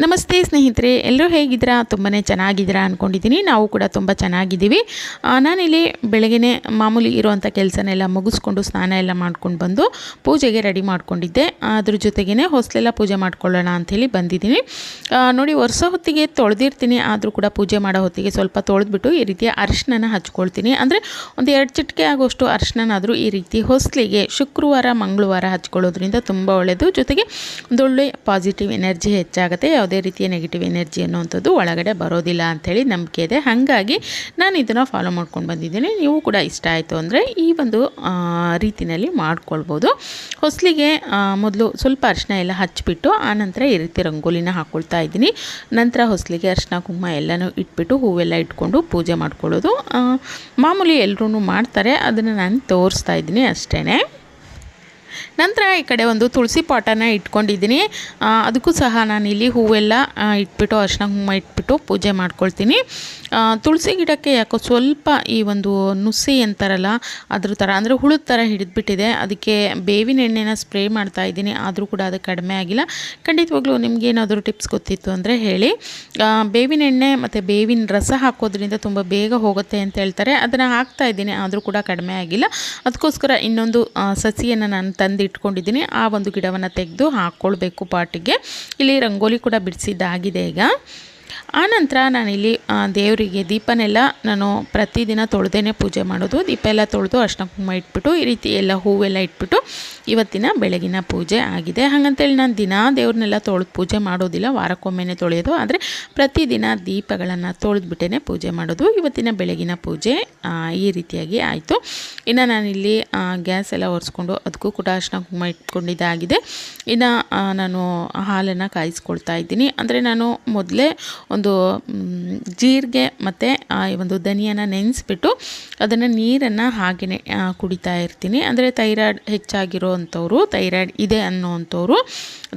ನಮಸ್ತೆ ಸ್ನೇಹಿತರೆ, ಎಲ್ಲರೂ ಹೇಗಿದ್ದೀರಾ? ತುಂಬಾ ಚೆನ್ನಾಗಿದ್ದೀರಾ ಅಂದ್ಕೊಂಡಿದ್ದೀನಿ ನಾವು ಕೂಡ ತುಂಬ ಚೆನ್ನಾಗಿದ್ದೀವಿ. ನಾನಿಲ್ಲಿ ಬೆಳಗ್ಗೆ ಮಾಮೂಲಿ ಇರುವಂಥ ಕೆಲಸನೆಲ್ಲ ಮುಗಿಸ್ಕೊಂಡು ಸ್ನಾನ ಎಲ್ಲ ಮಾಡ್ಕೊಂಡು ಬಂದು ಪೂಜೆಗೆ ರೆಡಿ ಮಾಡ್ಕೊಂಡಿದ್ದೆ. ಅದ್ರ ಜೊತೆಗೇ ಹೊಸಲೆಲ್ಲ ಪೂಜೆ ಮಾಡ್ಕೊಳ್ಳೋಣ ಅಂಥೇಳಿ ಬಂದಿದ್ದೀನಿ. ನೋಡಿ ವರ್ಷ ಹೊತ್ತಿಗೆ ತೊಳೆದಿರ್ತೀನಿ. ಆದರೂ ಕೂಡ ಪೂಜೆ ಮಾಡೋ ಹೊತ್ತಿಗೆ ಸ್ವಲ್ಪ ತೊಳೆದ್ಬಿಟ್ಟು ಈ ರೀತಿಯ ಅರಿಶಿನ ಹಚ್ಕೊಳ್ತೀನಿ. ಅಂದರೆ ಒಂದು ಎರಡು ಚಿಟಿಕೆ ಆಗೋಷ್ಟು ಅರಿಶಿನಾದರೂ ಈ ರೀತಿ ಹೊಸಲಿಗೆ ಶುಕ್ರವಾರ, ಮಂಗಳವಾರ ಹಚ್ಕೊಳ್ಳೋದ್ರಿಂದ ತುಂಬ ಒಳ್ಳೆಯದು ಜೊತೆಗೆ ಒಂದೊಳ್ಳೆ ಪಾಸಿಟಿವ್ ಎನರ್ಜಿ ಹೆಚ್ಚಾಗುತ್ತೆ. ಯಾವುದೇ ರೀತಿಯ ನೆಗೆಟಿವ್ ಎನರ್ಜಿ ಅನ್ನುವಂಥದ್ದು ಒಳಗಡೆ ಬರೋದಿಲ್ಲ ಅಂಥೇಳಿ ನಂಬಿಕೆ ಇದೆ. ಹಾಗಾಗಿ ನಾನು ಇದನ್ನು ಫಾಲೋ ಮಾಡ್ಕೊಂಡು ಬಂದಿದ್ದೀನಿ. ನೀವು ಕೂಡ ಇಷ್ಟ ಆಯಿತು ಅಂದರೆ ಈ ಒಂದು ರೀತಿಯಲ್ಲಿ ಮಾಡ್ಕೊಳ್ಬೋದು. ಹೊಸಲಿಗೆ ಮೊದಲು ಸ್ವಲ್ಪ ಅರಿಶಿನ ಎಲ್ಲ ಹಚ್ಬಿಟ್ಟು, ಆನಂತರ ಈ ರೀತಿ ರಂಗೋಲಿನ ಹಾಕ್ಕೊಳ್ತಾ ಇದ್ದೀನಿ. ನಂತರ ಹೊಸಲಿಗೆ ಅರಿಶಿನ ಕುಂಕುಮ ಎಲ್ಲನೂ ಇಟ್ಬಿಟ್ಟು ಹೂವೆಲ್ಲ ಇಟ್ಕೊಂಡು ಪೂಜೆ ಮಾಡ್ಕೊಳ್ಳೋದು. ಮಾಮೂಲಿ ಎಲ್ಲರೂ ಮಾಡ್ತಾರೆ. ಅದನ್ನು ನಾನು ತೋರಿಸ್ತಾ ಇದ್ದೀನಿ ಅಷ್ಟೇ ನಂತರ ಈ ಕಡೆ ಒಂದು ತುಳಸಿ ಪಾಟನ್ನು ಇಟ್ಕೊಂಡಿದ್ದೀನಿ. ಅದಕ್ಕೂ ಸಹ ನಾನು ಇಲ್ಲಿ ಹೂವೆಲ್ಲ ಇಟ್ಬಿಟ್ಟು ಅರ್ಶಿನ ಕುಂಕುಮ ಇಟ್ಬಿಟ್ಟು ಪೂಜೆ ಮಾಡ್ಕೊಳ್ತೀನಿ. ತುಳಸಿ ಗಿಡಕ್ಕೆ ಯಾಕೋ ಸ್ವಲ್ಪ ಈ ಒಂದು ನುಸಿ ಅಂತಾರಲ್ಲ, ಅದ್ರ ಥರ, ಅಂದರೆ ಹುಳುದ ಥರ ಹಿಡಿದ್ಬಿಟ್ಟಿದೆ. ಅದಕ್ಕೆ ಬೇವಿನ ಎಣ್ಣೆನ ಸ್ಪ್ರೇ ಮಾಡ್ತಾ ಇದ್ದೀನಿ. ಆದರೂ ಕೂಡ ಅದು ಕಡಿಮೆ ಆಗಿಲ್ಲ. ಖಂಡಿತವಾಗ್ಲೂ ನಿಮ್ಗೆ ಏನಾದರೂ ಟಿಪ್ಸ್ ಗೊತ್ತಿತ್ತು ಅಂದರೆ ಹೇಳಿ. ಬೇವಿನ ಎಣ್ಣೆ ಮತ್ತು ಬೇವಿನ ರಸ ಹಾಕೋದ್ರಿಂದ ತುಂಬ ಬೇಗ ಹೋಗುತ್ತೆ ಅಂತ ಹೇಳ್ತಾರೆ. ಅದನ್ನು ಹಾಕ್ತಾ ಇದ್ದೀನಿ. ಆದರೂ ಕೂಡ ಕಡಿಮೆ ಆಗಿಲ್ಲ. ಅದಕ್ಕೋಸ್ಕರ ಇನ್ನೊಂದು ಸಸಿಯನ್ನು ನಾನು ತಂದು ಇಟ್ಕೊಂಡಿದ್ದೀನಿ. ಆ ಒಂದು ಗಿಡವನ್ನು ತೆಗೆದು ಹಾಕ್ಕೊಳ್ಬೇಕು ಪಾಟಿಗೆ. ಇಲ್ಲಿ ರಂಗೋಲಿ ಕೂಡ ಬಿಡಿಸಿದ್ದಾಗಿದೆ ಈಗ. ಆನಂತರ ನಾನಿಲ್ಲಿ ದೇವರಿಗೆ ದೀಪನೆಲ್ಲ ನಾನು ಪ್ರತಿದಿನ ತೊಳೆದೇನೆ ಪೂಜೆ ಮಾಡೋದು. ದೀಪ ಎಲ್ಲ ತೊಳೆದು ಅರ್ಶಿನ ಕುಂಕುಮ ಇಟ್ಬಿಟ್ಟು, ಈ ರೀತಿ ಎಲ್ಲ ಹೂವೆಲ್ಲ ಇಟ್ಬಿಟ್ಟು ಇವತ್ತಿನ ಬೆಳಗಿನ ಪೂಜೆ ಆಗಿದೆ. ಹಾಗಂತೇಳಿ ನಾನು ದಿನ ದೇವ್ರನ್ನೆಲ್ಲ ತೊಳೆದು ಪೂಜೆ ಮಾಡೋದಿಲ್ಲ. ವಾರಕ್ಕೊಮ್ಮೆನೇ ತೊಳೆಯೋದು. ಆದರೆ ಪ್ರತಿದಿನ ದೀಪಗಳನ್ನು ತೊಳೆದ್ಬಿಟ್ಟೇ ಪೂಜೆ ಮಾಡೋದು. ಇವತ್ತಿನ ಬೆಳಗಿನ ಪೂಜೆ ಈ ರೀತಿಯಾಗಿ ಆಯಿತು. ಇನ್ನು ನಾನಿಲ್ಲಿ ಗ್ಯಾಸ್ ಎಲ್ಲ ಒರೆಸ್ಕೊಂಡು ಅದಕ್ಕೂ ಕೂಡ ಅರ್ಶಿನ ಕುಂಕುಮ ಇಟ್ಕೊಂಡಿದ್ದಾಗಿದೆ. ಇನ್ನು ನಾನು ಹಾಲನ್ನು ಕಾಯಿಸ್ಕೊಳ್ತಾ ಇದ್ದೀನಿ. ಅಂದರೆ ನಾನು ಮೊದಲೇ ಮ್, ಜೀರಿಗೆ ಮತ್ತು ಈ ಒಂದು ಧನಿಯನ್ನ ನೆನೆಸ್ಬಿಟ್ಟು ಅದನ್ನು ನೀರನ್ನು ಹಾಗೆಯೇ ಕುಡಿತಾ ಇರ್ತೀನಿ. ಅಂದರೆ ಥೈರಾಯ್ಡ್ ಹೆಚ್ಚಾಗಿರೋ ಅಂಥವ್ರು ಥೈರಾಯ್ಡ್ ಇದೆ ಅನ್ನೋವಂಥವ್ರು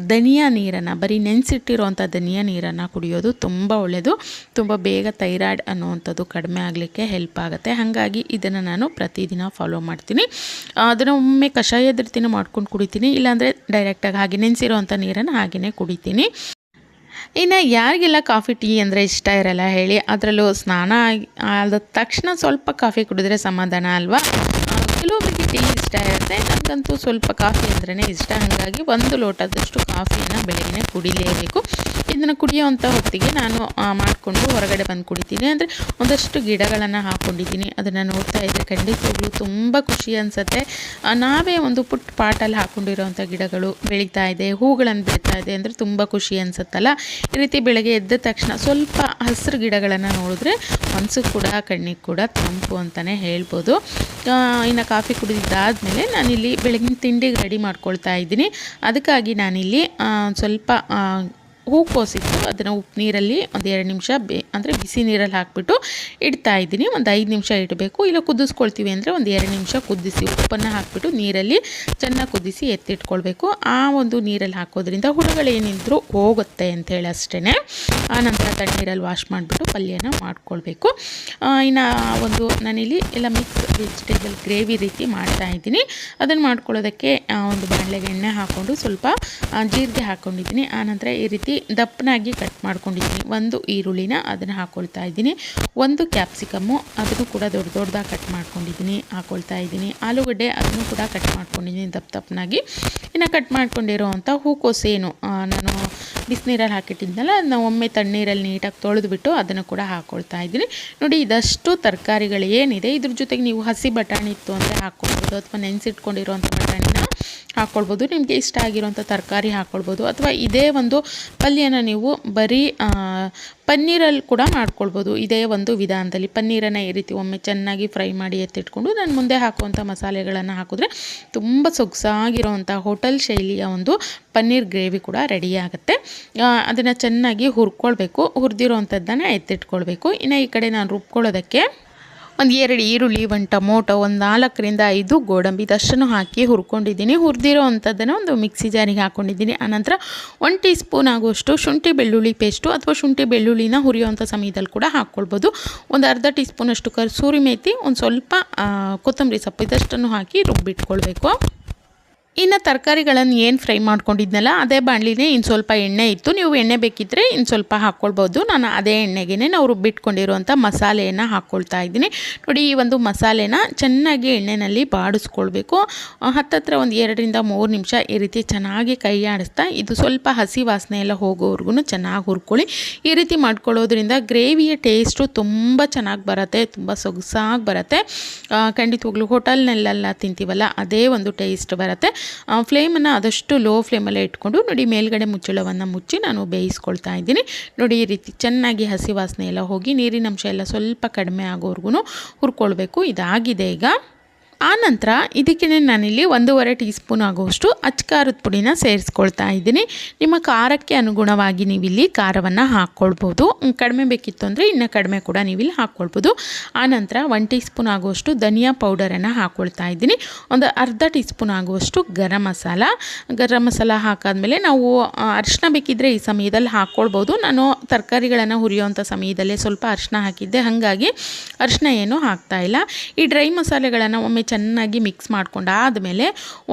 ಧನಿಯಾ ನೀರನ್ನು ಬರೀ ನೆನೆಸಿಟ್ಟಿರೋವಂಥ ಧನಿಯಾ ನೀರನ್ನು ಕುಡಿಯೋದು ತುಂಬ ಒಳ್ಳೆಯದು ತುಂಬ ಬೇಗ ಥೈರಾಯ್ಡ್ ಅನ್ನುವಂಥದ್ದು ಕಡಿಮೆ ಆಗಲಿಕ್ಕೆ ಹೆಲ್ಪ್ ಆಗುತ್ತೆ. ಹಾಗಾಗಿ ಇದನ್ನು ನಾನು ಪ್ರತಿದಿನ ಫಾಲೋ ಮಾಡ್ತೀನಿ. ಅದನ್ನು ಒಮ್ಮೆ ಕಷಾಯದ ರೀತಿನೂ ಮಾಡ್ಕೊಂಡು ಕುಡಿತೀನಿ. ಇಲ್ಲಾಂದರೆ ಡೈರೆಕ್ಟಾಗಿ ಹಾಗೆ ನೆನೆಸಿರೋವಂಥ ನೀರನ್ನು ಹಾಗೆಯೇ ಕುಡಿತೀನಿ. ಇನ್ನು ಯಾರಿಗೆಲ್ಲ ಕಾಫಿ, ಟೀ ಅಂದರೆ ಇಷ್ಟ ಇರಲ್ಲ ಹೇಳಿ, ಅದರಲ್ಲೂ ಸ್ನಾನ ಆದ ತಕ್ಷಣ ಸ್ವಲ್ಪ ಕಾಫಿ ಕುಡಿದ್ರೆ ಸಮಾಧಾನ ಅಲ್ವಾ? ಕೆಲವೊಬ್ಬರಿಗೆ ಟೀ ಇಷ್ಟ ಇರುತ್ತೆ. ನನಗಂತೂ ಸ್ವಲ್ಪ ಕಾಫಿ ಅಂದ್ರೇ ಇಷ್ಟ. ಹಾಗಾಗಿ ಒಂದು ಲೋಟದಷ್ಟು ಕಾಫಿಯನ್ನು ಬೆಳಗ್ಗೆ ಕುಡಿಲೇಬೇಕು. ಇದನ್ನು ಕುಡಿಯೋವಂಥ ಹೊತ್ತಿಗೆ ನಾನು ಮಾಡಿಕೊಂಡು ಹೊರಗಡೆ ಬಂದು ಕುಡಿತೀನಿ. ಅಂದರೆ ಒಂದಷ್ಟು ಗಿಡಗಳನ್ನು ಹಾಕ್ಕೊಂಡಿದ್ದೀನಿ ಅದನ್ನು ನೋಡ್ತಾ ಇದ್ದರೆ ಖಂಡಿತವಾಗ್ಲೂ ತುಂಬ ಖುಷಿ ಅನಿಸುತ್ತೆ. ನಾವೇ ಒಂದು ಪುಟ್ಟ ಪಾಟಲ್ಲಿ ಹಾಕ್ಕೊಂಡಿರೋವಂಥ ಗಿಡಗಳು ಬೆಳೀತಾ ಇದೆ. ಹೂಗಳನ್ನು ಬಿಡ್ತಾ ಇದೆ ಅಂದರೆ ತುಂಬ ಖುಷಿ ಅನಿಸುತ್ತಲ್ಲ. ಈ ರೀತಿ ಬೆಳಗ್ಗೆ ಎದ್ದ ತಕ್ಷಣ ಸ್ವಲ್ಪ ಹಸಿರು ಗಿಡಗಳನ್ನು ನೋಡಿದ್ರೆ ಮನಸ್ಸು ಕೂಡ, ಕಣ್ಣಿಗೆ ಕೂಡ ತಂಪು ಅಂತಲೇ ಹೇಳ್ಬೋದು. ಇನ್ನು ಕಾಫಿ ಕುಡಿದಿದ್ದಾದಮೇಲೆ ನಾನಿಲ್ಲಿ ಬೆಳಗಿನ ತಿಂಡಿಗೆ ರೆಡಿ ಮಾಡ್ಕೊಳ್ತಾ ಇದ್ದೀನಿ. ಅದಕ್ಕಾಗಿ ನಾನಿಲ್ಲಿ ಸ್ವಲ್ಪ ಹೂಕೋಸಿತ್ತು ಅದನ್ನು ಉಪ್ಪು ನೀರಲ್ಲಿ ಒಂದು ಎರಡು ನಿಮಿಷ ಬೇ, ಅಂದರೆ ಬಿಸಿ ನೀರಲ್ಲಿ ಹಾಕಿಬಿಟ್ಟು ಇಡ್ತಾ ಇದ್ದೀನಿ. ಒಂದು ಐದು ನಿಮಿಷ ಇಡಬೇಕು. ಇಲ್ಲ ಕುದಿಸ್ಕೊಳ್ತೀವಿ ಅಂದರೆ ಒಂದು ಎರಡು ನಿಮಿಷ ಕುದಿಸಿ ಉಪ್ಪನ್ನು ಹಾಕಿಬಿಟ್ಟು ನೀರಲ್ಲಿ ಚೆನ್ನಾಗಿ ಕುದಿಸಿ ಎತ್ತಿಟ್ಕೊಳ್ಬೇಕು. ಆ ಒಂದು ನೀರಲ್ಲಿ ಹಾಕೋದ್ರಿಂದ ಹುಳುಗಳೇನಿದ್ರು ಹೋಗುತ್ತೆ ಅಂತೇಳಿ ಅಷ್ಟೇ ನಂತರ ತಣ್ಣೀರಲ್ಲಿ ವಾಶ್ ಮಾಡಿಬಿಟ್ಟು ಪಲ್ಯನ ಮಾಡ್ಕೊಳ್ಬೇಕು. ಇನ್ನು ಒಂದು ನಾನಿಲ್ಲಿ ಎಲ್ಲ ಮಿಕ್ಸ್ ವೆಜಿಟೇಬಲ್ ಗ್ರೇವಿ ರೀತಿ ಮಾಡ್ತಾ ಇದ್ದೀನಿ. ಅದನ್ನು ಮಾಡ್ಕೊಳ್ಳೋದಕ್ಕೆ ಒಂದು ಬಾಣಲೆಗೆ ಎಣ್ಣೆ ಹಾಕ್ಕೊಂಡು ಸ್ವಲ್ಪ ಜೀರಿಗೆ ಹಾಕ್ಕೊಂಡಿದ್ದೀನಿ ಆನಂತರ ಈ ರೀತಿ ದಪ್ಪನಾಗಿ ಕಟ್ ಮಾಡ್ಕೊಂಡಿದ್ದೀನಿ. ಒಂದು ಈರುಳ್ಳಿನ ಅದನ್ನು ಹಾಕ್ಕೊಳ್ತಾ ಇದ್ದೀನಿ. ಒಂದು ಕ್ಯಾಪ್ಸಿಕಮ್ಮು ಅದನ್ನು ಕೂಡ ದೊಡ್ಡ ದೊಡ್ಡದಾಗಿ ಕಟ್ ಮಾಡ್ಕೊಂಡಿದ್ದೀನಿ. ಹಾಕ್ಕೊಳ್ತಾ ಇದ್ದೀನಿ. ಆಲೂಗಡ್ಡೆ ಅದನ್ನು ಕೂಡ ಕಟ್ ಮಾಡ್ಕೊಂಡಿದ್ದೀನಿ ದಪ್ಪ ದಪ್ಪನಾಗಿ. ಇನ್ನು ಕಟ್ ಮಾಡ್ಕೊಂಡಿರೋವಂಥ ಹೂಕೋಸೇನು ಆ, ನಾನು ಬಿಸಿನೀರಲ್ಲಿ ಹಾಕಿಟ್ಟಿದ್ನಲ್ಲ ಅದನ್ನ ಒಮ್ಮೆ ತಣ್ಣೀರಲ್ಲಿ ನೀಟಾಗಿ ತೊಳೆದುಬಿಟ್ಟು ಅದನ್ನು ಕೂಡ ಹಾಕ್ಕೊಳ್ತಾ ಇದ್ದೀನಿ. ನೋಡಿ ಇದಷ್ಟು ತರಕಾರಿಗಳು ಏನಿದೆ ಇದ್ರ ಜೊತೆಗೆ ನೀವು ಹಸಿ ಬಟಾಣಿ ಇತ್ತು ಅಂದರೆ ಹಾಕ್ಕೊಳ್ಬೋದು ಅಥವಾ ನೆನೆಸಿಟ್ಕೊಂಡಿರೋವಂಥ ಬಟಾಣಿನ ಹಾಕ್ಕೊಳ್ಬೋದು ನಿಮಗೆ ಇಷ್ಟ ಆಗಿರೋಂಥ ತರಕಾರಿ ಹಾಕ್ಕೊಳ್ಬೋದು ಅಥವಾ ಇದೇ ಒಂದು ಪಲ್ಯನ ನೀವು ಬರೀ ಪನ್ನೀರಲ್ಲಿ ಕೂಡ ಮಾಡ್ಕೊಳ್ಬೋದು. ಇದೇ ಒಂದು ವಿಧಾನದಲ್ಲಿ ಪನ್ನೀರನ್ನು ಈ ರೀತಿ ಒಮ್ಮೆ ಚೆನ್ನಾಗಿ ಫ್ರೈ ಮಾಡಿ ಎತ್ತಿಟ್ಕೊಂಡು ನಾನು ಮುಂದೆ ಹಾಕುವಂಥ ಮಸಾಲೆಗಳನ್ನು ಹಾಕಿದ್ರೆ ತುಂಬ ಸೊಗಸಾಗಿರೋವಂಥ ಹೋಟೆಲ್ ಶೈಲಿಯ ಒಂದು ಪನ್ನೀರ್ ಗ್ರೇವಿ ಕೂಡ ರೆಡಿ ಆಗುತ್ತೆ. ಅದನ್ನು ಚೆನ್ನಾಗಿ ಹುರ್ಕೊಳ್ಬೇಕು. ಹುರಿದಿರೋವಂಥದ್ದನ್ನು ಎತ್ತಿಟ್ಕೊಳ್ಬೇಕು. ಇನ್ನು ಈ ಕಡೆ ನಾನು ರುಬ್ಕೊಳ್ಳೋದಕ್ಕೆ ಒಂದು ಎರಡು ಈರುಳ್ಳಿ, ಒಂದು ಟೊಮೊಟೊ, ಒಂದು ನಾಲ್ಕರಿಂದ ಐದು ಗೋಡಂಬಿ ಇದಷ್ಟನ್ನು ಹಾಕಿ ಹುರ್ಕೊಂಡಿದ್ದೀನಿ. ಹುರಿದಿರೋ ಅಂಥದ್ದನ್ನು ಒಂದು ಮಿಕ್ಸಿ ಜಾರಿಗೆ ಹಾಕ್ಕೊಂಡಿದ್ದೀನಿ ಆನಂತರ ಒಂದು ಟೀ ಸ್ಪೂನ್ ಆಗುವಷ್ಟು ಶುಂಠಿ ಬೆಳ್ಳುಳ್ಳಿ ಪೇಸ್ಟು ಅಥವಾ ಶುಂಠಿ ಬೆಳ್ಳುಳ್ಳಿನ ಹುರಿಯೋವಂಥ ಸಮಯದಲ್ಲಿ ಕೂಡ ಹಾಕ್ಕೊಳ್ಬೋದು. ಒಂದು ಅರ್ಧ ಟೀ ಸ್ಪೂನಷ್ಟು ಕಸೂರಿ ಮೇತಿ, ಒಂದು ಸ್ವಲ್ಪ ಕೊತ್ತಂಬರಿ ಸೊಪ್ಪು ಇದಷ್ಟನ್ನು ಹಾಕಿ ರುಬ್ಬಿಟ್ಕೊಳ್ಬೇಕು. ಇನ್ನು ತರಕಾರಿಗಳನ್ನು ಏನು ಫ್ರೈ ಮಾಡ್ಕೊಂಡಿದ್ನಲ್ಲ, ಅದೇ ಬಾಣಲಿನೇ ಇನ್ನು ಸ್ವಲ್ಪ ಎಣ್ಣೆ ಇತ್ತು. ನೀವು ಎಣ್ಣೆ ಬೇಕಿದ್ದರೆ ಇನ್ನು ಸ್ವಲ್ಪ ಹಾಕ್ಕೊಳ್ಬೋದು ನಾನು ಅದೇ ಎಣ್ಣೆಗೆ ನಾವು ರುಬ್ಬಿಟ್ಕೊಂಡಿರುವಂಥ ಮಸಾಲೆಯನ್ನು ಹಾಕ್ಕೊಳ್ತಾ ಇದ್ದೀನಿ. ನೋಡಿ, ಈ ಒಂದು ಮಸಾಲೆನ ಚೆನ್ನಾಗಿ ಎಣ್ಣೆಯಲ್ಲಿ ಬಾಡಿಸ್ಕೊಳ್ಬೇಕು. ಹತ್ತತ್ರ ಒಂದು ಎರಡರಿಂದ ಮೂರು ನಿಮಿಷ ಈ ರೀತಿ ಚೆನ್ನಾಗಿ ಕೈ ಆಡಿಸ್ತಾ, ಇದು ಸ್ವಲ್ಪ ಹಸಿ ವಾಸನೆ ಎಲ್ಲ ಹೋಗೋವರೆಗೂ ಚೆನ್ನಾಗಿ ಹುರ್ಕೊಳ್ಳಿ. ಈ ರೀತಿ ಮಾಡ್ಕೊಳ್ಳೋದ್ರಿಂದ ಗ್ರೇವಿಯ ಟೇಸ್ಟು ತುಂಬ ಚೆನ್ನಾಗಿ ಬರುತ್ತೆ, ತುಂಬ ಸೊಗಸಾಗಿ ಬರುತ್ತೆ. ಖಂಡಿತವಾಗ್ಲೂ ಹೋಟೆಲ್ನಲ್ಲೆಲ್ಲ ತಿಂತೀವಲ್ಲ, ಅದೇ ಒಂದು ಟೇಸ್ಟ್ ಬರುತ್ತೆ. ಫ್ಲೇಮನ್ನು ಆದಷ್ಟು ಲೋ ಫ್ಲೇಮಲ್ಲೇ ಇಟ್ಕೊಂಡು ನೋಡಿ ಮೇಲ್ಗಡೆ ಮುಚ್ಚಳವನ್ನು ಮುಚ್ಚಿ ನಾನು ಬೇಯಿಸ್ಕೊಳ್ತಾ ಇದ್ದೀನಿ. ನೋಡಿ ಈ ರೀತಿ ಚೆನ್ನಾಗಿ ಹಸಿ ವಾಸನೆ ಎಲ್ಲ ಹೋಗಿ ನೀರಿನ ಅಂಶ ಎಲ್ಲ ಸ್ವಲ್ಪ ಕಡಿಮೆ ಆಗೋವರೆಗೂ ಹುರ್ಕೊಳ್ಬೇಕು. ಇದಾಗಿದೆ ಈಗ. ಆನಂತರ ಇದಕ್ಕೆ ನಾನಿಲ್ಲಿ ಒಂದೂವರೆ ಟೀ ಸ್ಪೂನ್ ಆಗುವಷ್ಟು ಅಚ್ಕಾರದ ಪುಡಿನ ಸೇರಿಸ್ಕೊಳ್ತಾ ಇದ್ದೀನಿ. ನಿಮ್ಮ ಖಾರಕ್ಕೆ ಅನುಗುಣವಾಗಿ ನೀವಿಲ್ಲಿ ಖಾರವನ್ನು ಹಾಕ್ಕೊಳ್ಬೋದು. ಕಡಿಮೆ ಬೇಕಿತ್ತು ಅಂದರೆ ಇನ್ನೂ ಕಡಿಮೆ ಕೂಡ ನೀವಿಲ್ಲಿ ಹಾಕ್ಕೊಳ್ಬೋದು. ಆನಂತರ ಒನ್ ಟೀ ಸ್ಪೂನ್ ಆಗುವಷ್ಟು ಧನಿಯಾ ಪೌಡರನ್ನು ಹಾಕ್ಕೊಳ್ತಾ ಇದ್ದೀನಿ. ಒಂದು ಅರ್ಧ ಟೀ ಸ್ಪೂನ್ ಆಗುವಷ್ಟು ಗರಂ ಮಸಾಲ. ಗರಂ ಮಸಾಲ ಹಾಕಾದ್ಮೇಲೆ ನಾವು ಅರಿಶಿನ ಬೇಕಿದ್ದರೆ ಈ ಸಮಯದಲ್ಲಿ ಹಾಕ್ಕೊಳ್ಬೋದು. ನಾನು ತರಕಾರಿಗಳನ್ನು ಹುರಿಯೋಂಥ ಸಮಯದಲ್ಲೇ ಸ್ವಲ್ಪ ಅರಿಶಿನ ಹಾಕಿದ್ದೆ. ಹಾಗಾಗಿ ಅರಿಶಿನ ಏನು ಹಾಕ್ತಾ ಇಲ್ಲ. ಈ ಡ್ರೈ ಮಸಾಲೆಗಳನ್ನು ಒಮ್ಮೆ ಚೆನ್ನಾಗಿ ಮಿಕ್ಸ್ ಮಾಡ್ಕೊಂಡಾದಮೇಲೆ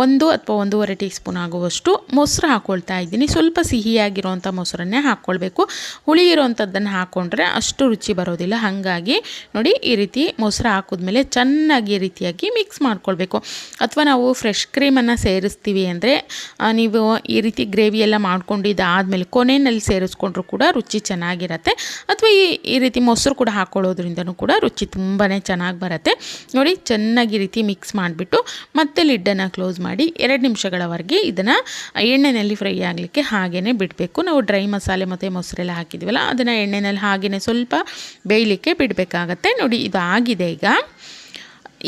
ಒಂದು ಅಥವಾ ಒಂದೂವರೆ ಟೀ ಸ್ಪೂನ್ ಆಗುವಷ್ಟು ಮೊಸರು ಹಾಕ್ಕೊಳ್ತಾ ಇದ್ದೀನಿ. ಸ್ವಲ್ಪ ಸಿಹಿಯಾಗಿರೋವಂಥ ಮೊಸರನ್ನೇ ಹಾಕ್ಕೊಳ್ಬೇಕು ಹುಳಿ ಇರುವಂಥದ್ದನ್ನು ಹಾಕ್ಕೊಂಡ್ರೆ ಅಷ್ಟು ರುಚಿ ಬರೋದಿಲ್ಲ. ಹಾಗಾಗಿ ನೋಡಿ ಈ ರೀತಿ ಮೊಸರು ಹಾಕಿದ್ಮೇಲೆ ಚೆನ್ನಾಗಿ ರೀತಿಯಾಗಿ ಮಿಕ್ಸ್ ಮಾಡ್ಕೊಳ್ಬೇಕು. ಅಥವಾ ನಾವು ಫ್ರೆಶ್ ಕ್ರೀಮನ್ನು ಸೇರಿಸ್ತೀವಿ ಅಂದರೆ ನೀವು ಈ ರೀತಿ ಗ್ರೇವಿ ಎಲ್ಲ ಮಾಡ್ಕೊಂಡಿದ್ದಾದಮೇಲೆ ಕೊನೆಯಲ್ಲಿ ಸೇರಿಸ್ಕೊಂಡ್ರೂ ಕೂಡ ರುಚಿ ಚೆನ್ನಾಗಿರುತ್ತೆ. ಅಥವಾ ಈ ಈ ರೀತಿ ಮೊಸರು ಕೂಡ ಹಾಕ್ಕೊಳ್ಳೋದ್ರಿಂದನೂ ಕೂಡ ರುಚಿ ತುಂಬಾ ಚೆನ್ನಾಗಿ ಬರುತ್ತೆ. ನೋಡಿ ಚೆನ್ನಾಗಿ ಈ ಮಿಕ್ಸ್ ಮಾಡಿಬಿಟ್ಟು ಮತ್ತೆ ಲಿಡ್ಡನ್ನು ಕ್ಲೋಸ್ ಮಾಡಿ ಎರಡು ನಿಮಿಷಗಳವರೆಗೆ ಇದನ್ನು ಎಣ್ಣೆಯಲ್ಲಿ ಫ್ರೈ ಆಗಲಿಕ್ಕೆ ಹಾಗೇ ಬಿಡಬೇಕು. ನಾವು ಡ್ರೈ ಮಸಾಲೆ ಮತ್ತು ಮೊಸರೆಲ್ಲ ಹಾಕಿದ್ದೀವಲ್ಲ ಅದನ್ನು ಎಣ್ಣೆಯಲ್ಲಿ ಹಾಗೆಯೇ ಸ್ವಲ್ಪ ಬೇಯಲಿಕ್ಕೆ ಬಿಡಬೇಕಾಗತ್ತೆ. ನೋಡಿ, ಇದು ಆಗಿದೆ ಈಗ.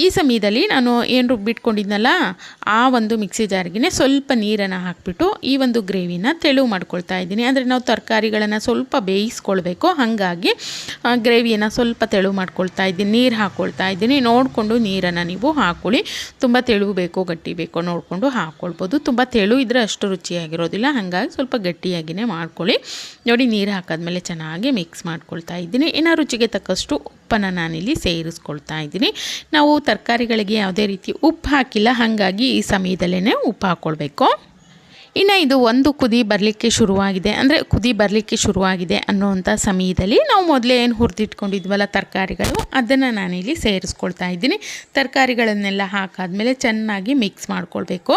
ಈ ಸಮಯದಲ್ಲಿ ನಾನು ಏನು ರುಬ್ಬಿಟ್ಕೊಂಡಿದ್ನಲ್ಲ ಆ ಒಂದು ಮಿಕ್ಸಿ ಜಾರ್ಗೆ ಸ್ವಲ್ಪ ನೀರನ್ನು ಹಾಕಿಬಿಟ್ಟು ಈ ಒಂದು ಗ್ರೇವಿನ ತೆಳು ಮಾಡ್ಕೊಳ್ತಾ ಇದ್ದೀನಿ. ಅಂದರೆ ನಾವು ತರಕಾರಿಗಳನ್ನು ಸ್ವಲ್ಪ ಬೇಯಿಸ್ಕೊಳ್ಬೇಕು. ಹಾಗಾಗಿ ಗ್ರೇವಿಯನ್ನು ಸ್ವಲ್ಪ ತೆಳು ಮಾಡ್ಕೊಳ್ತಾ ಇದ್ದೀನಿ. ನೀರು ಹಾಕ್ಕೊಳ್ತಾ ಇದ್ದೀನಿ. ನೋಡಿಕೊಂಡು ನೀರನ್ನು ನೀವು ಹಾಕೊಳ್ಳಿ. ತುಂಬ ತೆಳು ಬೇಕೋ ಗಟ್ಟಿ ಬೇಕೋ ನೋಡಿಕೊಂಡು ಹಾಕ್ಕೊಳ್ಬೋದು ತುಂಬ ತೆಳು ಇದ್ದರೆ ಅಷ್ಟು ರುಚಿಯಾಗಿರೋದಿಲ್ಲ. ಹಾಗಾಗಿ ಸ್ವಲ್ಪ ಗಟ್ಟಿಯಾಗಿಯೇ ಮಾಡ್ಕೊಳ್ಳಿ. ನೋಡಿ, ನೀರು ಹಾಕಾದ್ಮೇಲೆ ಚೆನ್ನಾಗಿ ಮಿಕ್ಸ್ ಮಾಡ್ಕೊಳ್ತಾ ಇದ್ದೀನಿ. ಇನ್ನು ರುಚಿಗೆ ತಕ್ಕಷ್ಟು ಉಪ್ಪನ್ನು ನಾನಿಲ್ಲಿ ಸೇರಿಸ್ಕೊಳ್ತಾ ಇದ್ದೀನಿ. ನಾವು ತರಕಾರಿಗಳಿಗೆ ಯಾವುದೇ ರೀತಿ ಉಪ್ಪು ಹಾಕಿಲ್ಲ, ಹಾಗಾಗಿ ಈ ಸಮಯದಲ್ಲೇ ಉಪ್ಪು ಹಾಕ್ಕೊಳ್ಬೇಕು ಇನ್ನು ಇದು ಒಂದು ಕುದಿ ಬರಲಿಕ್ಕೆ ಶುರುವಾಗಿದೆ. ಅಂದರೆ ಕುದಿ ಬರಲಿಕ್ಕೆ ಶುರುವಾಗಿದೆ ಅನ್ನೋವಂಥ ಸಮಯದಲ್ಲಿ ನಾವು ಮೊದಲೇ ಏನು ಹುರಿದಿಟ್ಕೊಂಡಿದ್ವಲ್ಲ ತರಕಾರಿಗಳು, ಅದನ್ನು ನಾನಿಲ್ಲಿ ಸೇರಿಸ್ಕೊಳ್ತಾ ಇದ್ದೀನಿ. ತರಕಾರಿಗಳನ್ನೆಲ್ಲ ಹಾಕಾದ್ಮೇಲೆ ಚೆನ್ನಾಗಿ ಮಿಕ್ಸ್ ಮಾಡ್ಕೊಳ್ಬೇಕು.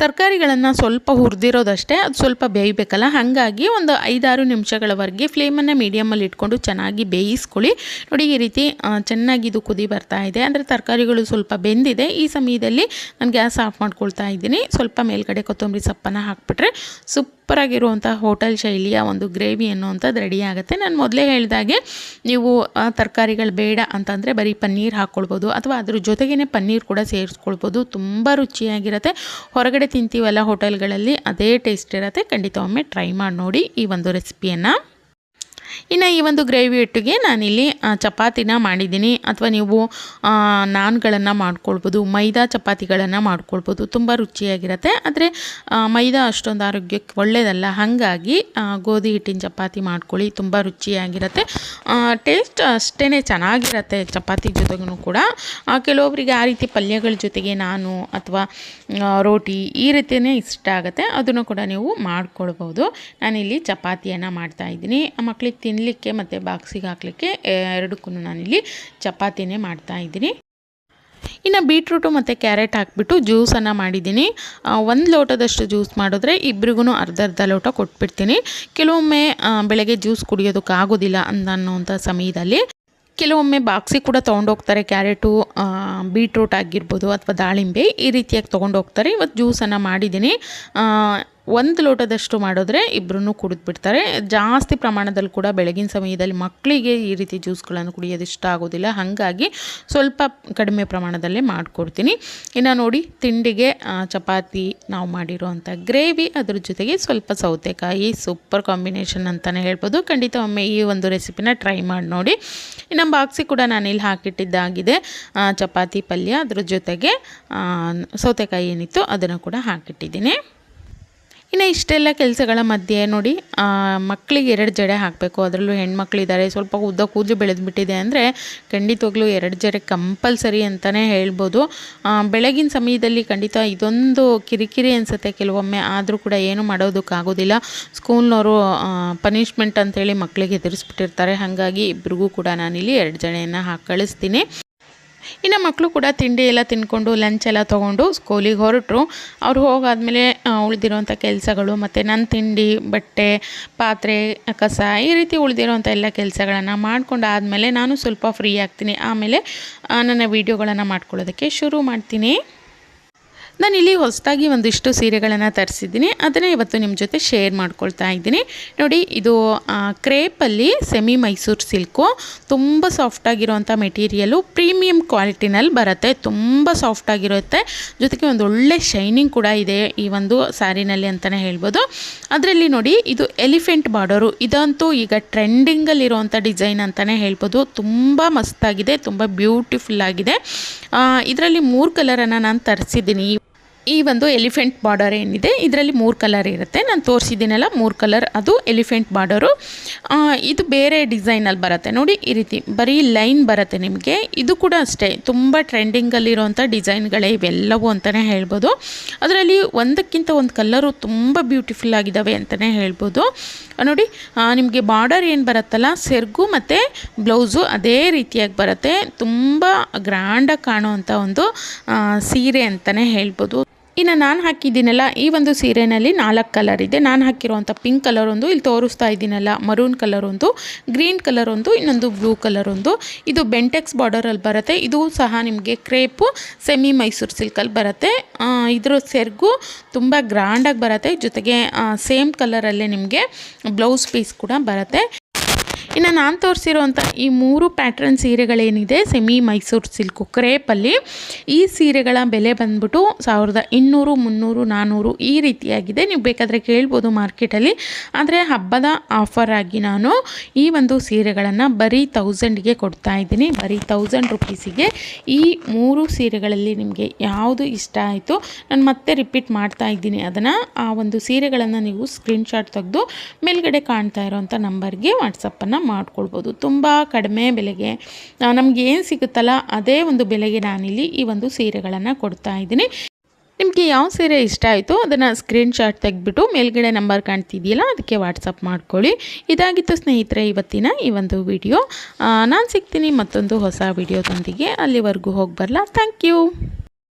ತರಕಾರಿಗಳನ್ನು ಸ್ವಲ್ಪ ಹುರಿದಿರೋದಷ್ಟೇ, ಅದು ಸ್ವಲ್ಪ ಬೇಯಬೇಕಲ್ಲ? ಹಾಗಾಗಿ ಒಂದು ಐದಾರು ನಿಮಿಷಗಳವರೆಗೆ ಫ್ಲೇಮನ್ನು ಮೀಡಿಯಮಲ್ಲಿ ಇಟ್ಕೊಂಡು ಚೆನ್ನಾಗಿ ಬೇಯಿಸ್ಕೊಳ್ಳಿ. ನೋಡಿ, ಈ ರೀತಿ ಚೆನ್ನಾಗಿ ಇದು ಕುದಿ ಬರ್ತಾ ಇದೆ. ಅಂದರೆ ತರಕಾರಿಗಳು ಸ್ವಲ್ಪ ಬೆಂದಿದೆ. ಈ ಸಮಯದಲ್ಲಿ ನಾನು ಗ್ಯಾಸ್ ಆಫ್ ಮಾಡ್ಕೊಳ್ತಾ ಇದ್ದೀನಿ. ಸ್ವಲ್ಪ ಮೇಲ್ಗಡೆ ಕೊತ್ತಂಬರಿ ಸೊಪ್ಪನ್ನು ಹಾಕ್ಬಿಟ್ರೆ ಸೂಪರಾಗಿರುವಂಥ ಹೋಟೆಲ್ ಶೈಲಿಯ ಒಂದು ಗ್ರೇವಿ ಅನ್ನುವಂಥದ್ದು ರೆಡಿ ಆಗುತ್ತೆ. ನಾನು ಮೊದಲೇ ಹೇಳಿದಾಗೆ, ನೀವು ತರಕಾರಿಗಳು ಬೇಡ ಅಂತಂದರೆ ಬರೀ ಪನ್ನೀರ್ ಹಾಕ್ಕೊಳ್ಬೋದು, ಅಥವಾ ಅದ್ರ ಜೊತೆಗೇ ಪನ್ನೀರ್ ಕೂಡ ಸೇರಿಸ್ಕೊಳ್ಬೋದು. ತುಂಬ ರುಚಿಯಾಗಿರುತ್ತೆ. ಹೊರಗಡೆ ತಿಂತೀವಲ್ಲ ಹೋಟೆಲ್ಗಳಲ್ಲಿ ಅದೇ ಟೇಸ್ಟ್ ಇರುತ್ತೆ. ಖಂಡಿತ ಒಮ್ಮೆ ಟ್ರೈ ಮಾಡಿ ನೋಡಿ ಈ ಒಂದು ರೆಸಿಪಿಯನ್ನು ಇನ್ನು ಈ ಒಂದು ಗ್ರೇವಿ ಹಿಟ್ಟಿಗೆ ನಾನಿಲ್ಲಿ ಚಪಾತಿನ ಮಾಡಿದ್ದೀನಿ. ಅಥವಾ ನೀವು ನಾನ್ಗಳನ್ನು ಮಾಡ್ಕೊಳ್ಬೋದು, ಮೈದಾ ಚಪಾತಿಗಳನ್ನು ಮಾಡ್ಕೊಳ್ಬೋದು. ತುಂಬ ರುಚಿಯಾಗಿರುತ್ತೆ. ಆದರೆ ಮೈದಾ ಅಷ್ಟೊಂದು ಆರೋಗ್ಯಕ್ಕೆ ಒಳ್ಳೆಯದಲ್ಲ ಹಾಗಾಗಿ ಗೋಧಿ ಹಿಟ್ಟಿನ ಚಪಾತಿ ಮಾಡ್ಕೊಳ್ಳಿ. ತುಂಬ ರುಚಿಯಾಗಿರುತ್ತೆ. ಟೇಸ್ಟ್ ಅಷ್ಟೇ ಚೆನ್ನಾಗಿರುತ್ತೆ ಚಪಾತಿ ಜೊತೆಗೂ ಕೂಡ. ಕೆಲವೊಬ್ಬರಿಗೆ ಆ ರೀತಿ ಪಲ್ಯಗಳ ಜೊತೆಗೆ ನಾನು ಅಥವಾ ರೋಟಿ ಈ ರೀತಿಯೇ ಇಷ್ಟ ಆಗುತ್ತೆ. ಅದನ್ನು ಕೂಡ ನೀವು ಮಾಡ್ಕೊಳ್ಬೋದು. ನಾನಿಲ್ಲಿ ಚಪಾತಿಯನ್ನು ಮಾಡ್ತಾ ಇದ್ದೀನಿ. ಮಕ್ಕಳಿಗೆ ತಿನ್ನಲಿಕ್ಕೆ ಮತ್ತು ಬಾಕ್ಸಿಗೆ ಹಾಕಲಿಕ್ಕೆ ಎರಡಕ್ಕೂ ನಾನಿಲ್ಲಿ ಚಪಾತಿನೇ ಮಾಡ್ತಾ ಇದ್ದೀನಿ. ಇನ್ನು ಬೀಟ್ರೂಟು ಮತ್ತು ಕ್ಯಾರೆಟ್ ಹಾಕ್ಬಿಟ್ಟು ಜ್ಯೂಸನ್ನು ಮಾಡಿದ್ದೀನಿ. ಒಂದು ಲೋಟದಷ್ಟು ಜ್ಯೂಸ್ ಮಾಡಿದ್ರೆ ಇಬ್ರಿಗೂ ಅರ್ಧ ಅರ್ಧ ಲೋಟ ಕೊಟ್ಬಿಡ್ತೀನಿ. ಕೆಲವೊಮ್ಮೆ ಬೆಳಗ್ಗೆ ಜ್ಯೂಸ್ ಕುಡಿಯೋದಕ್ಕಾಗೋದಿಲ್ಲ ಅಂತ ಅನ್ನೋಂಥ ಸಮಯದಲ್ಲಿ ಕೆಲವೊಮ್ಮೆ ಬಾಕ್ಸಿಗೆ ಕೂಡ ತೊಗೊಂಡೋಗ್ತಾರೆ ಕ್ಯಾರೆಟು ಬೀಟ್ರೂಟ್ ಆಗಿರ್ಬೋದು ಅಥವಾ ದಾಳಿಂಬೆ ಈ ರೀತಿಯಾಗಿ ತೊಗೊಂಡೋಗ್ತಾರೆ. ಇವತ್ತು ಜ್ಯೂಸನ್ನು ಮಾಡಿದ್ದೀನಿ. ಒಂದು ಲೋಟದಷ್ಟು ಮಾಡಿದ್ರೆ ಇಬ್ಬರೂ ಕುಡಿದ್ಬಿಡ್ತಾರೆ. ಜಾಸ್ತಿ ಪ್ರಮಾಣದಲ್ಲಿ ಕೂಡ ಬೆಳಗಿನ ಸಮಯದಲ್ಲಿ ಮಕ್ಕಳಿಗೆ ಈ ರೀತಿ ಜ್ಯೂಸ್ಗಳನ್ನು ಕುಡಿಯೋದು ಇಷ್ಟ ಆಗೋದಿಲ್ಲ. ಹಾಗಾಗಿ ಸ್ವಲ್ಪ ಕಡಿಮೆ ಪ್ರಮಾಣದಲ್ಲೇ ಮಾಡಿಕೊಡ್ತೀನಿ. ಇನ್ನು ನೋಡಿ ತಿಂಡಿಗೆ ಚಪಾತಿ ನಾವು ಮಾಡಿರೋವಂಥ ಗ್ರೇವಿ, ಅದ್ರ ಜೊತೆಗೆ ಸ್ವಲ್ಪ ಸೌತೆಕಾಯಿ, ಸೂಪರ್ ಕಾಂಬಿನೇಷನ್ ಅಂತಲೇ ಹೇಳ್ಬೋದು. ಖಂಡಿತ ಒಮ್ಮೆ ಈ ಒಂದು ರೆಸಿಪಿನ ಟ್ರೈ ಮಾಡಿ ನೋಡಿ. ಇನ್ನು ಬಾಕ್ಸಿಗೆ ಕೂಡ ನಾನು ಇಲ್ಲಿ ಹಾಕಿಟ್ಟಿದ್ದಾಗಿದೆ. ಚಪಾತಿ ಪಲ್ಯ, ಅದ್ರ ಜೊತೆಗೆ ಸೌತೆಕಾಯಿ ಏನಿತ್ತು ಅದನ್ನು ಕೂಡ ಹಾಕಿಟ್ಟಿದ್ದೀನಿ. ಇನ್ನು ಇಷ್ಟೆಲ್ಲ ಕೆಲಸಗಳ ಮಧ್ಯೆ ನೋಡಿ ಮಕ್ಕಳಿಗೆ ಎರಡು ಜಡೆ ಹಾಕಬೇಕು. ಅದರಲ್ಲೂ ಹೆಣ್ಮಕ್ಳಿದ್ದಾರೆ. ಸ್ವಲ್ಪ ಉದ್ದ ಕೂದಲು ಬೆಳೆದ್ಬಿಟ್ಟಿದೆ ಅಂದರೆ ಖಂಡಿತವಾಗ್ಲೂ ಎರಡು ಜಡೆ ಕಂಪಲ್ಸರಿ ಅಂತಲೇ ಹೇಳ್ಬೋದು. ಬೆಳಗಿನ ಸಮಯದಲ್ಲಿ ಖಂಡಿತ ಇದೊಂದು ಕಿರಿಕಿರಿ ಅನಿಸುತ್ತೆ. ಕೆಲವೊಮ್ಮೆ ಆದರೂ ಕೂಡ ಏನು ಮಾಡೋದಕ್ಕಾಗೋದಿಲ್ಲ. ಸ್ಕೂಲ್ನವರು ಪನಿಷ್ಮೆಂಟ್ ಅಂತೇಳಿ ಮಕ್ಕಳಿಗೆ ಎದುರಿಸ್ಬಿಟ್ಟಿರ್ತಾರೆ. ಹಾಗಾಗಿ ಇಬ್ರಿಗೂ ಕೂಡ ನಾನಿಲ್ಲಿ ಎರಡು ಜಡೆಯನ್ನು ಹಾಕಿ ಕಳಿಸ್ತೀನಿ. ಇನ್ನು ಮಕ್ಕಳು ಕೂಡ ತಿಂಡಿ ಎಲ್ಲ ತಿನ್ಕೊಂಡು ಲಂಚ್ ಎಲ್ಲ ತೊಗೊಂಡು ಸ್ಕೂಲಿಗೆ ಹೊರಟರು. ಅವ್ರು ಹೋಗಾದಮೇಲೆ ಉಳಿದಿರೋಂಥ ಕೆಲಸಗಳು ಮತ್ತು ನನ್ನ ತಿಂಡಿ, ಬಟ್ಟೆ, ಪಾತ್ರೆ, ಕಸ ಈ ರೀತಿ ಉಳಿದಿರೋಂಥ ಎಲ್ಲ ಕೆಲಸಗಳನ್ನು ಮಾಡ್ಕೊಂಡು ಆದಮೇಲೆ ನಾನು ಸ್ವಲ್ಪ ಫ್ರೀ ಆಗ್ತೀನಿ. ಆಮೇಲೆ ನನ್ನ ವೀಡಿಯೋಗಳನ್ನು ಮಾಡ್ಕೊಳ್ಳೋದಕ್ಕೆ ಶುರು ಮಾಡ್ತೀನಿ. ನಾನಿಲ್ಲಿ ಹೊಸದಾಗಿ ಒಂದಿಷ್ಟು ಸೀರೆಗಳನ್ನು ತರಿಸಿದ್ದೀನಿ. ಅದನ್ನು ಇವತ್ತು ನಿಮ್ಮ ಜೊತೆ ಶೇರ್ ಮಾಡ್ಕೊಳ್ತಾ ಇದ್ದೀನಿ. ನೋಡಿ, ಇದು ಕ್ರೇಪಲ್ಲಿ ಸೆಮಿ ಮೈಸೂರು ಸಿಲ್ಕು. ತುಂಬ ಸಾಫ್ಟಾಗಿರೋವಂಥ ಮೆಟೀರಿಯಲು ಪ್ರೀಮಿಯಂ ಕ್ವಾಲಿಟಿನಲ್ಲಿ ಬರುತ್ತೆ. ತುಂಬ ಸಾಫ್ಟಾಗಿರುತ್ತೆ ಜೊತೆಗೆ ಒಂದು ಒಳ್ಳೆ ಶೈನಿಂಗ್ ಕೂಡ ಇದೆ ಈ ಒಂದು ಸ್ಯಾರಿನಲ್ಲಿ ಅಂತಲೇ ಹೇಳ್ಬೋದು. ಅದರಲ್ಲಿ ನೋಡಿ, ಇದು ಎಲಿಫೆಂಟ್ ಬಾರ್ಡರು ಇದಂತೂ ಈಗ ಟ್ರೆಂಡಿಂಗಲ್ಲಿರುವಂಥ ಡಿಸೈನ್ ಅಂತಲೇ ಹೇಳ್ಬೋದು. ತುಂಬ ಮಸ್ತಾಗಿದೆ. ತುಂಬ ಬ್ಯೂಟಿಫುಲ್ ಆಗಿದೆ. ಇದರಲ್ಲಿ ಮೂರು ಕಲರನ್ನು ನಾನು ತರಿಸಿದ್ದೀನಿ. ಈ ಒಂದು ಎಲಿಫೆಂಟ್ ಬಾರ್ಡರ್ ಏನಿದೆ, ಇದರಲ್ಲಿ ಮೂರು ಕಲರ್ ಇರುತ್ತೆ. ನಾನು ತೋರಿಸಿದ್ದೀನಲ್ಲ, ಮೂರು ಕಲರ್, ಅದು ಎಲಿಫೆಂಟ್ ಬಾರ್ಡರು. ಇದು ಬೇರೆ ಡಿಸೈನಲ್ಲಿ ಬರುತ್ತೆ. ನೋಡಿ, ಈ ರೀತಿ ಬರೀ ಲೈನ್ ಬರುತ್ತೆ ನಿಮಗೆ. ಇದು ಕೂಡ ಅಷ್ಟೇ, ತುಂಬ ಟ್ರೆಂಡಿಂಗಲ್ಲಿರುವಂಥ ಡಿಸೈನ್ಗಳೇ ಇವೆಲ್ಲವೂ ಅಂತಲೇ ಹೇಳ್ಬೋದು. ಅದರಲ್ಲಿ ಒಂದಕ್ಕಿಂತ ಒಂದು ಕಲ್ಲರು ತುಂಬ ಬ್ಯೂಟಿಫುಲ್ ಆಗಿದ್ದಾವೆ ಅಂತಲೇ ಹೇಳ್ಬೋದು. ನೋಡಿ ನಿಮಗೆ ಬಾರ್ಡರ್ ಏನು ಬರುತ್ತಲ್ಲ, ಸೆರ್ಗು ಮತ್ತು ಬ್ಲೌಸು ಅದೇ ರೀತಿಯಾಗಿ ಬರುತ್ತೆ. ತುಂಬ ಗ್ರ್ಯಾಂಡಾಗಿ ಕಾಣುವಂಥ ಒಂದು ಸೀರೆ ಅಂತಲೇ ಹೇಳ್ಬೋದು. ಇನ್ನು ನಾನು ಹಾಕಿದ್ದೀನಲ್ಲ, ಈ ಒಂದು ಸೀರೆನಲ್ಲಿ ನಾಲ್ಕು ಕಲರ್ ಇದೆ. ನಾನು ಹಾಕಿರುವಂಥ ಪಿಂಕ್ ಕಲರ್ ಒಂದು, ಇಲ್ಲಿ ತೋರಿಸ್ತಾ ಇದ್ದೀನಲ್ಲ ಮರೂನ್ ಕಲರ್ ಒಂದು ಗ್ರೀನ್ ಕಲರ್ ಒಂದು, ಇನ್ನೊಂದು ಬ್ಲೂ ಕಲರ್ ಒಂದು. ಇದು ಬೆಂಟೆಕ್ಸ್ ಬಾರ್ಡರಲ್ಲಿ ಬರುತ್ತೆ. ಇದು ಸಹ ನಿಮಗೆ ಕ್ರೇಪು ಸೆಮಿ ಮೈಸೂರು ಸಿಲ್ಕಲ್ಲಿ ಬರುತ್ತೆ. ಇದರ ಸೆರ್ಗು ತುಂಬ ಗ್ರ್ಯಾಂಡಾಗಿ ಬರುತ್ತೆ. ಜೊತೆಗೆ ಸೇಮ್ ಕಲರಲ್ಲೇ ನಿಮಗೆ ಬ್ಲೌಸ್ ಪೀಸ್ ಕೂಡ ಬರುತ್ತೆ. ಇನ್ನು ನಾನು ತೋರಿಸಿರುವಂಥ ಈ ಮೂರು ಪ್ಯಾಟ್ರನ್ ಸೀರೆಗಳೇನಿದೆ, ಸೆಮಿ ಮೈಸೂರು ಸಿಲ್ಕು ಕ್ರೇಪಲ್ಲಿ, ಈ ಸೀರೆಗಳ ಬೆಲೆ ಬಂದ್ಬಿಟ್ಟು ಸಾವಿರದ ಇನ್ನೂರು, ಮುನ್ನೂರು ನಾನ್ನೂರು ಈ ರೀತಿಯಾಗಿದೆ. ನೀವು ಬೇಕಾದರೆ ಕೇಳ್ಬೋದು ಮಾರ್ಕೆಟಲ್ಲಿ. ಆದರೆ ಹಬ್ಬದ ಆಫರ್ ಆಗಿ ನಾನು ಈ ಒಂದು ಸೀರೆಗಳನ್ನು ಬರೀ ತೌಸಂಡ್ಗೆ ಕೊಡ್ತಾ ಇದ್ದೀನಿ. ಬರೀ ತೌಸಂಡ್ ರುಪೀಸಿಗೆ ಈ ಮೂರು ಸೀರೆಗಳಲ್ಲಿ ನಿಮಗೆ ಯಾವುದು ಇಷ್ಟ ಆಯಿತು ನಾನು ಮತ್ತೆ ರಿಪೀಟ್ ಮಾಡ್ತಾ ಇದ್ದೀನಿ. ಅದನ್ನು ಆ ಒಂದು ಸೀರೆಗಳನ್ನು ನೀವು ಸ್ಕ್ರೀನ್ಶಾಟ್ ತೆಗೆದು ಮೇಲ್ಗಡೆ ಕಾಣ್ತಾ ಇರೋವಂಥ ನಂಬರ್ಗೆ ವಾಟ್ಸಪ್ಪನ್ನು ಮಾಡ್ಕೊಳ್ಬೋದು. ತುಂಬ ಕಡಿಮೆ ಬೆಲೆಗೆ. ನಮಗೆ ಏನು ಸಿಗುತ್ತಲ್ಲ, ಅದೇ ಒಂದು ಬೆಲೆಗೆ ನಾನಿಲ್ಲಿ ಈ ಒಂದು ಸೀರೆಗಳನ್ನು ಕೊಡ್ತಾ ಇದ್ದೀನಿ. ನಿಮಗೆ ಯಾವ ಸೀರೆ ಇಷ್ಟ ಆಯಿತು ಅದನ್ನು ಸ್ಕ್ರೀನ್ಶಾಟ್ ತೆಗೆದ್ಬಿಟ್ಟು ಮೇಲ್ಗಡೆ ನಂಬರ್ ಕಾಣ್ತಿದೆಯಲ್ಲ, ಅದಕ್ಕೆ ವಾಟ್ಸಪ್ ಮಾಡ್ಕೊಳ್ಳಿ. ಇದಾಗಿತ್ತು ಸ್ನೇಹಿತರೆ, ಇವತ್ತಿನ ಈ ಒಂದು ವಿಡಿಯೋ ನಾನು ಸಿಗ್ತೀನಿ ಮತ್ತೊಂದು ಹೊಸ ವಿಡಿಯೋದೊಂದಿಗೆ ಅಲ್ಲಿವರೆಗೂ ಹೋಗಿ ಬರಲ್ಲ ಥ್ಯಾಂಕ್ ಯು